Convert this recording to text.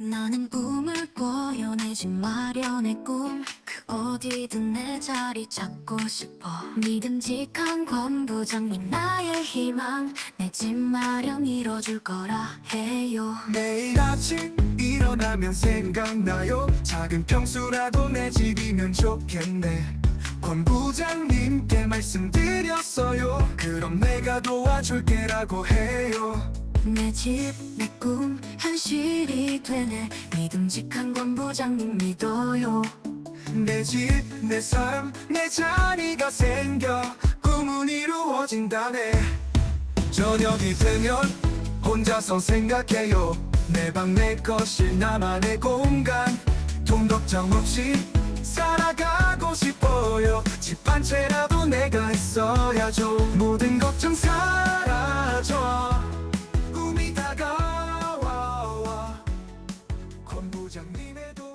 나는 꿈을 꿔요. 내집 마련의 꿈. 그 어디든 내 자리 잡고 싶어. 믿음직한 권부장님 나의 희망. 내 집 마련 이뤄줄 거라 해요. 매일 아침 일어나면 생각나요. 작은 평수라도 내 집이면 좋겠네. 권 부장님께 말씀드렸어요. 그럼 내가 도와줄게라고 해요 내 집 내 꿈 현실이 되네. 믿음직한 권부장님 믿어요. 내 집, 내 삶, 내 자리가 생겨. 꿈은 이루어진다네. 저녁이 되면 혼자서 생각해요. 내 방 내 거실 나만의 공간. 돈 걱정 없이 살아가고 싶어요. 집 한 채라도 내가 있어야죠 꿈이